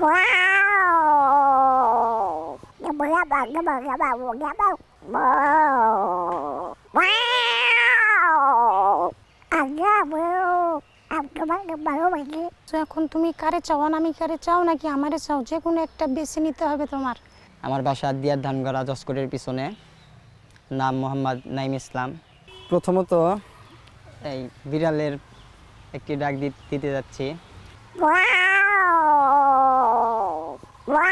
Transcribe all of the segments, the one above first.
Wow! Gabagabag, gabagabag, gabagabag. Wow! Wow! Agabu! Agabag, gabagabag. তো এখন তুমি কারে চাও না আমি কারে চাও নাকি আমারে চাও যে কোনো একটা বেছে নিতে হবে তোমার আমার বাসা দিয়ার ধানগড়া জসকোটের পিছনে নাম মোহাম্মদ নাইম ইসলাম প্রথমত এই বিড়ালের একটি ডাক দি- দিতে যাচ্ছি Wow! Wow!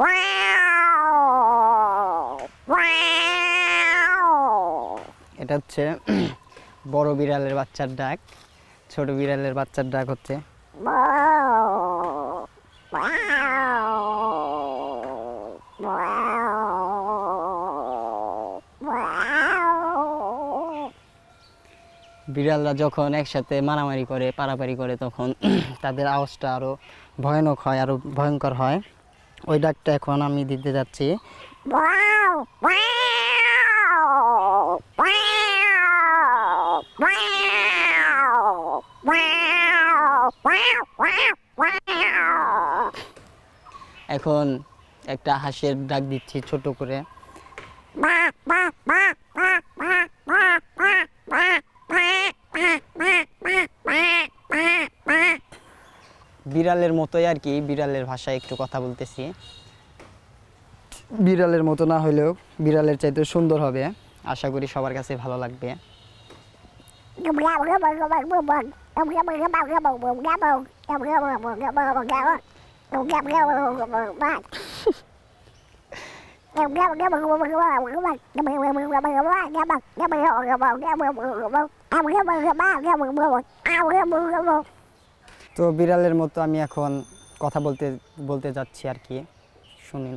Wow! Wow! এটা হচ্ছে বড় বিড়ালের বাচ্চার ডাক। ছোট বিড়ালের বাচ্চার ডাক হচ্ছে! বিড়ালরা যখন একসাথে মারামারি করে, পারাপারি করে, তখন তাদের আওয়াজটা আরও ভয়ানক হয় আরও ভয়ঙ্কর হয়। ওই ডাকটা এখন আমি দিতে যাচ্ছি। এখন একটা হাঁসের ডাক দিচ্ছি ছোট করে। বিড়ালের মতোই আর কি, বিড়ালের ভাষায় একটু কথা বলতেছি। বিড়ালের মতো না হলেও বিড়ালের চাইতে সুন্দর হবে। আশা করি সবার কাছে ভালো লাগবে। তো বিড়ালের মতো আমি এখন কথা বলতে বলতে যাচ্ছি আর কি শুনুন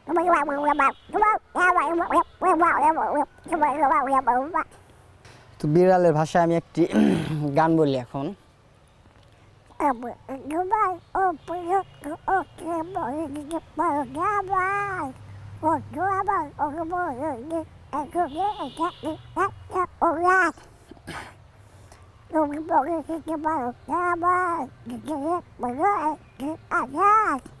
তো বিড়ালের ভাষায় আমি একটি গান বলি এখন।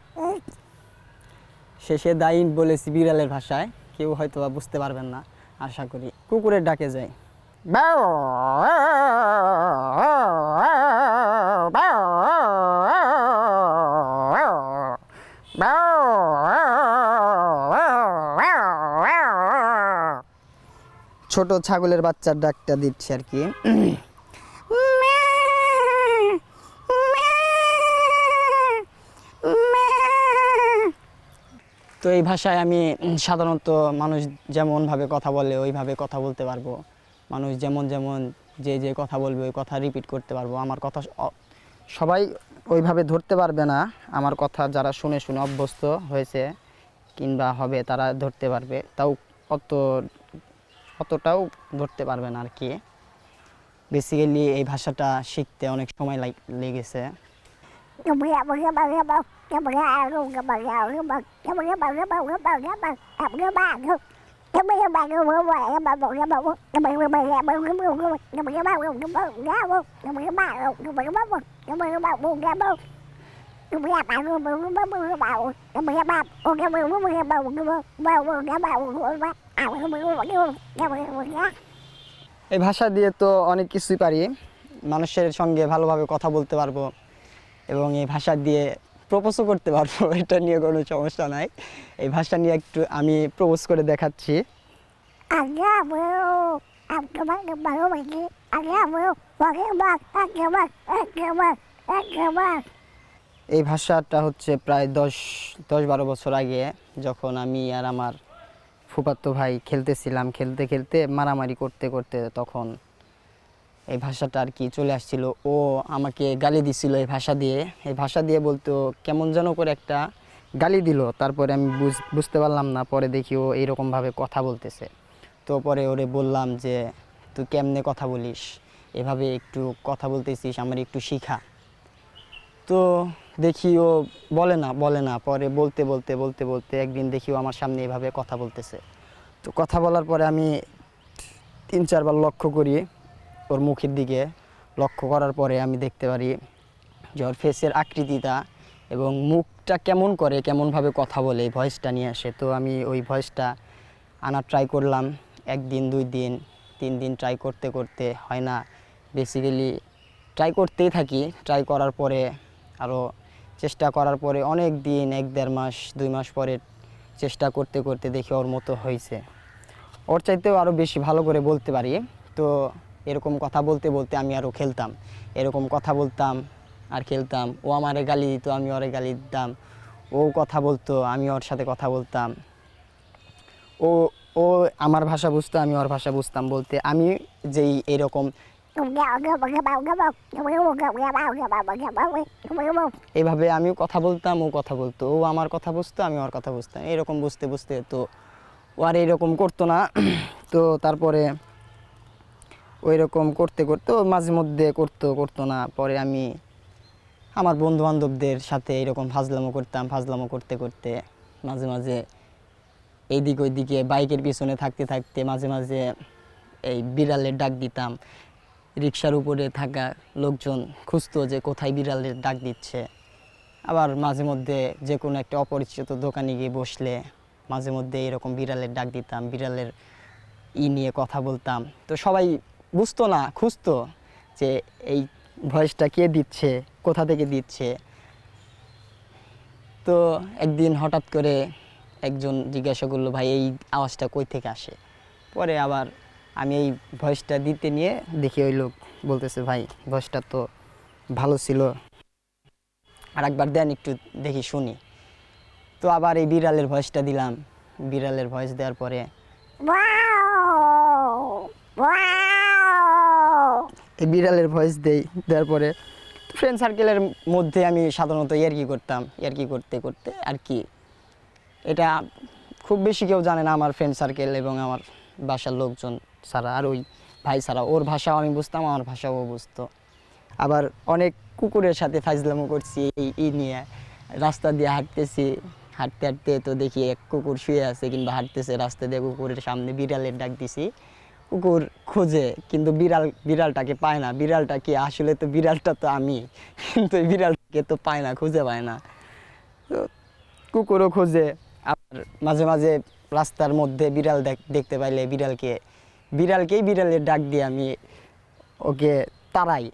শেষে দাইন বলেছি বিড়ালের ভাষায়। কেউ হয়তো বা বুঝতে পারবেন না, আশা করি। কুকুরের ডাকে যায় ছোট ছাগলের বাচ্চার ডাকটা দিচ্ছে আর কি। তো এই ভাষায় আমি সাধারণত মানুষ যেমনভাবে কথা বলে, ওইভাবে কথা বলতে পারব। মানুষ যেমন যেমন যে যে কথা বলবে, ওই কথা রিপিট করতে পারব। আমার কথা সবাই ওইভাবে ধরতে পারবে না। আমার কথা যারা শুনে শুনে অভ্যস্ত হয়েছে কিংবা হবে তারা ধরতে পারবে। তাও অত, অতটাও ধরতে পারবে না আর কি। বেসিক্যালি এই ভাষাটা শিখতে অনেক সময় লাগ- লেগেছে। এই ভাষা দিয়ে তো অনেক কিছুই পারি। মানুষের সঙ্গে ভালোভাবে কথা বলতে পারব। এবং এই ভাষা দিয়ে প্রপোজও করতে পারব। এটা নিয়ে কোনো সমস্যা নাই। এই ভাষা নিয়ে একটু আমি প্রপোজ করে দেখাচ্ছি. এই ভাষাটা হচ্ছে প্রায় দশ দশ বারো বছর আগে যখন আমি আর আমার ফুপাত্তো ভাই খেলতেছিলাম। খেলতে খেলতে মারামারি করতে করতে তখন এই ভাষাটা আর কি চলে আসছিল। ও আমাকে গালি দিছিল এই ভাষা দিয়ে। এই ভাষা দিয়ে বলতো, কেমন যেন করে একটা গালি দিল। তারপরে আমি বুঝ- বুঝতে পারলাম না। পরে দেখি ও এইরকমভাবে কথা বলতেছে। তো পরে ওরে বললাম যে, তুই কেমনে কথা বলিস? এভাবে একটু কথা বলতেছিস, আমার একটু শিখা। তো দেখি ও বলে না বলে না। পরে বলতে বলতে বলতে বলতে একদিন দেখি ও আমার সামনে এভাবে কথা বলতেছে। তো কথা বলার পরে আমি তিন, চারবার লক্ষ্য করি। ওর মুখের দিকে লক্ষ্য করার পরে আমি দেখতে পারি যে ওর ফেসের আকৃতিটা এবং মুখটা কেমন করে, কেমনভাবে কথা বলে এই ভয়েসটা নিয়ে আসে। তো আমি ওই ভয়েসটা আনার ট্রাই করলাম। একদিন, দুই দিন, তিন দিন ট্রাই করতে করতে হয় না। বেসিক্যালি ট্রাই করতেই থাকি। ট্রাই করার পরে আরও চেষ্টা করার পরে অনেক দিন, এক দেড় মাস, দুই মাস পরে চেষ্টা করতে করতে দেখি ওর মতো হয়েছে। ওর চাইতেও আরও বেশি ভালো করে বলতে পারি। তো এরকম কথা বলতে বলতে আমি আরও খেলতাম। এরকম কথা বলতাম আর খেলতাম। ও আমারে গালি দিত, আমি ওরে গালি দিতাম। ও কথা বলতো, আমি ওর সাথে কথা বলতাম। ও ও আমার ভাষা বুঝতো, আমি ওর ভাষা বুঝতাম বলতে। আমি যেই এরকম এইভাবে আমিও কথা বলতাম, ও কথা বলতো। ও আমার কথা বুঝতো, আমি ওর কথা বুঝতাম। এরকম বুঝতে বুঝতে তো ও আর এরকম করতো না। তো তারপরে ওই রকম করতে করতে মাঝে মধ্যে করতো করতো না। পরে আমি আমার বন্ধু বান্ধবদের সাথে এরকম ফাজলামো করতাম, ফাজলামো করতে করতে মাঝে মাঝে এইদিক ওইদিকে বাইকের পিছনে থাকতে থাকতে মাঝে মাঝে এই বিড়ালের ডাক দিতাম। রিক্সার উপরে থাকা লোকজন খুঁজতো যে কোথায় বিড়ালের ডাক দিচ্ছে। আবার মাঝে মধ্যে যে কোনো একটা অপরিচিত দোকানে গিয়ে বসলে মাঝে মধ্যে এরকম বিড়ালের ডাক দিতাম, বিড়ালের ই নিয়ে কথা বলতাম। তো সবাই বুঝতো না, খুঁজতো যে এই ভয়েসটা কে দিচ্ছে, কোথা থেকে দিচ্ছে। তো একদিন হঠাৎ করে একজন জিজ্ঞাসা করল, ভাই, এই আওয়াজটা কই থেকে আসে? পরে আবার আমি এই ভয়েসটা দিতে নিয়ে দেখি ওই লোক বলতেছে, ভাই, ভয়েসটা তো ভালো ছিল। আর একবার দেন একটু দেখি শুনি। তো আবার এই বিড়ালের ভয়েসটা দিলাম। বিড়ালের ভয়েস দেওয়ার পরে বিড়ালের ভয়েস দেই, দেওয়ার পরে ফ্রেন্ড সার্কেলের মধ্যে আমি সাধারণত ইয়ার্কি করতাম, ইয়ার্কি করতে করতে আর কি। এটা খুব বেশি কেউ জানে না আমার ফ্রেন্ড সার্কেল এবং আমার বাসার লোকজন ছাড়া, আর ওই ভাই ছাড়া। ওর ভাষাও আমি বুঝতাম, আমার ভাষাও বুঝতো। আবার অনেক কুকুরের সাথে ফাজলামো করছি, এই ই নিয়ে। রাস্তা দিয়ে হাঁটতেছি, হাঁটতে হাঁটতে তো দেখি এক কুকুর শুয়ে আছে কিংবা হাঁটতেছে, রাস্তা দিয়ে কুকুরের সামনে বিড়ালের ডাক দিছি। কুকুর খোঁজে, কিন্তু বিড়াল, বিড়ালটাকে পায় না। বিড়ালটা কি? আসলে তো বিড়ালটা তো আমি। কিন্তু বিড়ালটাকে তো পায় না, খুঁজে পায় না। কুকুরও খোঁজে। আবার মাঝে মাঝে রাস্তার মধ্যে বিড়াল দেখ- দেখতে পাইলে বিড়ালকে, বিড়ালকেই বিড়ালের ডাক দিয়ে আমি ওকে তাড়াই।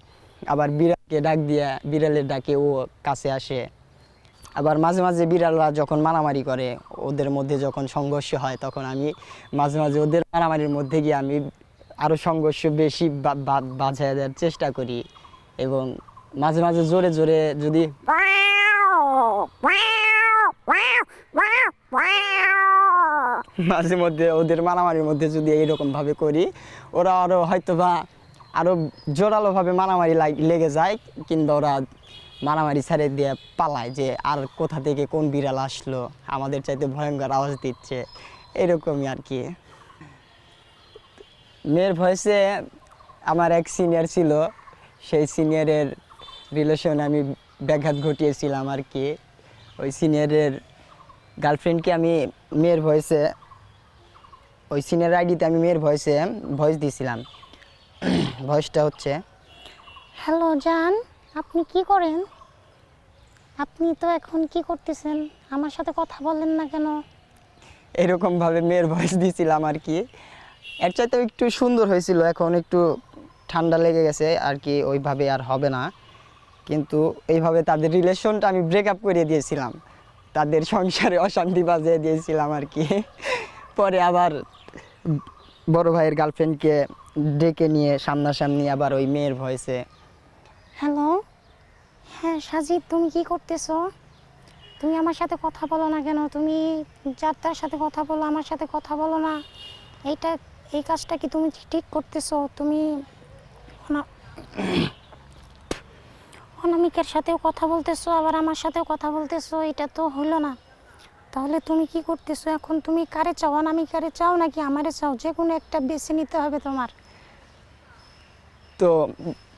আবার বিড়ালকে ডাক দিয়ে, বিড়ালের ডাকে ও কাছে আসে। আবার মাঝে মাঝে বিড়ালরা যখন মারামারি করে, ওদের মধ্যে যখন সংঘর্ষ হয়, তখন আমি মাঝে মাঝে ওদের মারামারির মধ্যে গিয়ে আমি আরও সংঘর্ষ বেশি বা- বা- বাঁচায় দেওয়ার চেষ্টা করি এবং মাঝে মাঝে জোরে জোরে যদি মাঝে মধ্যে ওদের মারামারির মধ্যে যদি এইরকম ভাবে করি, ওরা আরও হয়তো বা আরও জোরালোভাবে মারামারি লেগে যায়, কিংবা ওরা মারামারি ছেড়ে দিয়ে পালায় যে আর কোথা থেকে কোন বিড়াল আসলো, আমাদের চাইতে ভয়ঙ্কর আওয়াজ দিচ্ছে, এরকমই আর কি। মেয়ের ভয়েসে আমার এক সিনিয়র ছিল, সেই সিনিয়রের রিলেশনে আমি ব্যাঘাত ঘটিয়েছিলাম আর কি। ওই সিনিয়রের গার্লফ্রেন্ডকে আমি মেয়ের ভয়েসে ওই সিনিয়র আইডিতে আমি মেয়ের ভয়েসে ভয়েস দিয়েছিলাম ভয়েসটা হচ্ছে হ্যালো জান আপনি কি করেন? আপনি তো এখন কি করতেছেন? আমার সাথে কথা বলেন না কেন? এরকমভাবে মেয়ের ভয়েস দিয়েছিলাম আর কি। এর চাইতেও একটু সুন্দর হয়েছিল, এখন একটু ঠান্ডা লেগে গেছে, আর কি ওইভাবে আর হবে না। কিন্তু এইভাবে তাদের রিলেশনটা আমি ব্রেক আপ করে দিয়েছিলাম। তাদের সংসারে অশান্তি বাজিয়ে দিয়েছিলাম আর কি। পরে আবার বড় ভাইয়ের গার্লফ্রেন্ডকে ডেকে নিয়ে সামনাসামনি আবার ওই মেয়ের ভয়েসে হ্যালো? হ্যাঁ সাজিদ, তুমি কি করতেছো? তুমি আমার সাথে কথা বলো না কেন? তুমি যার তার সাথে কথা বলো, আমার সাথে কথা বলো না। এইটা, এই কাজটা কি তুমি ঠিক করতেছো? তুমি অনা- অনামিকার সাথেও কথা বলতেছো, আবার আমার সাথেও কথা বলতেছো, এটা তো হলো না। তাহলে তুমি কি করতেছো এখন? তুমি কারে চাও? অনামিকারে চাও নাকি আমারে চাও? যে কোনো একটা বেছে নিতে হবে তোমার। তো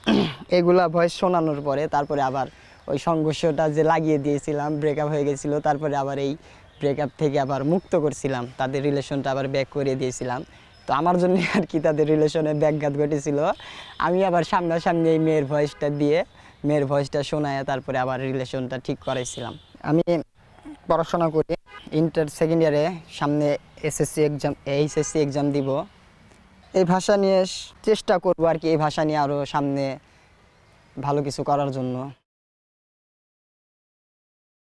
এগুলা ভয়েস শোনানোর পরে তারপরে আবার ওই সংঘর্ষটা যে লাগিয়ে দিয়েছিলাম ব্রেকআপ হয়ে গেছিল, তারপরে আবার এই ব্রেকআপ থেকে আবার মুক্ত করছিলাম, তাদের রিলেশনটা আবার ব্যাক করে দিয়েছিলাম। তো আমার জন্য আর কি তাদের রিলেশনে ব্যাঘাত ঘটেছিল। আমি আবার সামনাসামনি এই মেয়ের ভয়েসটা দিয়ে, মেয়ের ভয়েসটা শোনায় তারপরে আবার রিলেশনটা ঠিক করাইছিলাম। আমি পড়াশোনা করি ইন্টার সেকেন্ড ইয়ারে সামনে এসএসসি এক্সাম এইচএসসি এক্সাম দিব। এই ভাষা নিয়ে চেষ্টা করব আর কি, এই ভাষা নিয়ে আরও সামনে ভালো কিছু করার জন্য।